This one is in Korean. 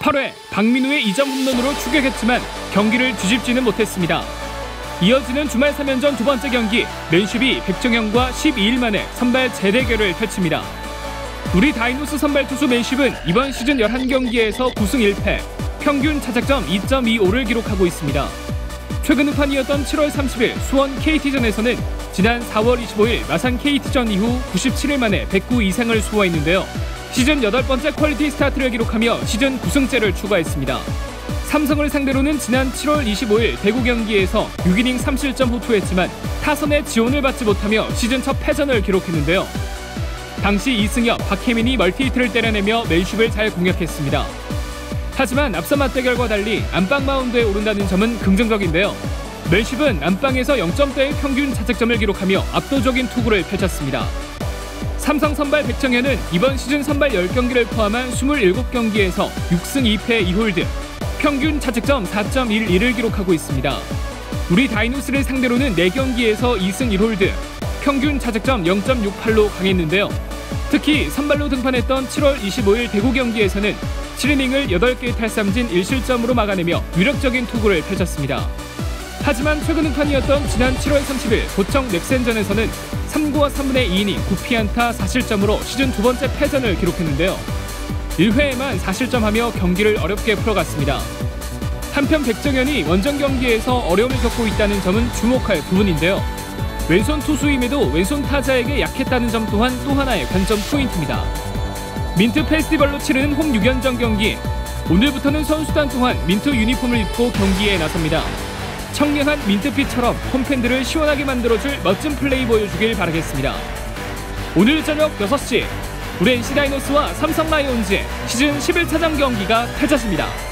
8회 박민우의 2점 홈런으로 추격했지만 경기를 뒤집지는 못했습니다. 이어지는 주말 3연전 두 번째 경기 맨슈비 백정현과 12일 만에 선발 재대결을 펼칩니다. 우리 다이노스 선발 투수 맨쉽은 이번 시즌 11경기에서 9승 1패, 평균 자책점 2.25를 기록하고 있습니다. 최근 우판이었던 7월 30일 수원 KT전에서는 지난 4월 25일 마산 KT전 이후 97일 만에 109 이상을 수호했는데요. 시즌 8번째 퀄리티 스타트를 기록하며 시즌 9승째를 추가했습니다. 삼성을 상대로는 지난 7월 25일 대구 경기에서 6이닝 3실점 호투했지만 타선의 지원을 받지 못하며 시즌 첫 패전을 기록했는데요. 당시 이승엽, 박혜민이 멀티히트를 때려내며 맨쉽을 잘 공략했습니다. 하지만 앞서 맞대결과 달리 안방 마운드에 오른다는 점은 긍정적인데요. 맨쉽은 안방에서 0점대의 평균 자책점을 기록하며 압도적인 투구를 펼쳤습니다. 삼성 선발 백정현은 이번 시즌 선발 10경기를 포함한 27경기에서 6승 2패 2홀드, 평균 자책점 4.11을 기록하고 있습니다. 우리 다이노스를 상대로는 4경기에서 2승 1홀드, 평균 자책점 0.68로 강했는데요. 특히 선발로 등판했던 7월 25일 대구 경기에서는 7이닝을 8개 탈삼진 1실점으로 막아내며 위력적인 투구를 펼쳤습니다. 하지만 최근 등판이었던 지난 7월 30일 고청 넥센전에서는 3구와 3분의 2이닝 9피안타 4실점으로 시즌 두 번째 패전을 기록했는데요. 1회에만 4실점하며 경기를 어렵게 풀어갔습니다. 한편 백정현이 원정 경기에서 어려움을 겪고 있다는 점은 주목할 부분인데요. 왼손 투수임에도 왼손 타자에게 약했다는 점 또한 또 하나의 관점 포인트입니다. 민트 페스티벌로 치르는 홈 6연전 경기. 오늘부터는 선수단 또한 민트 유니폼을 입고 경기에 나섭니다. 청량한 민트빛처럼 홈팬들을 시원하게 만들어줄 멋진 플레이 보여주길 바라겠습니다. 오늘 저녁 6시 우리 NC 다이노스와 삼성 라이온즈의 시즌 11차전 경기가 펼쳐집니다.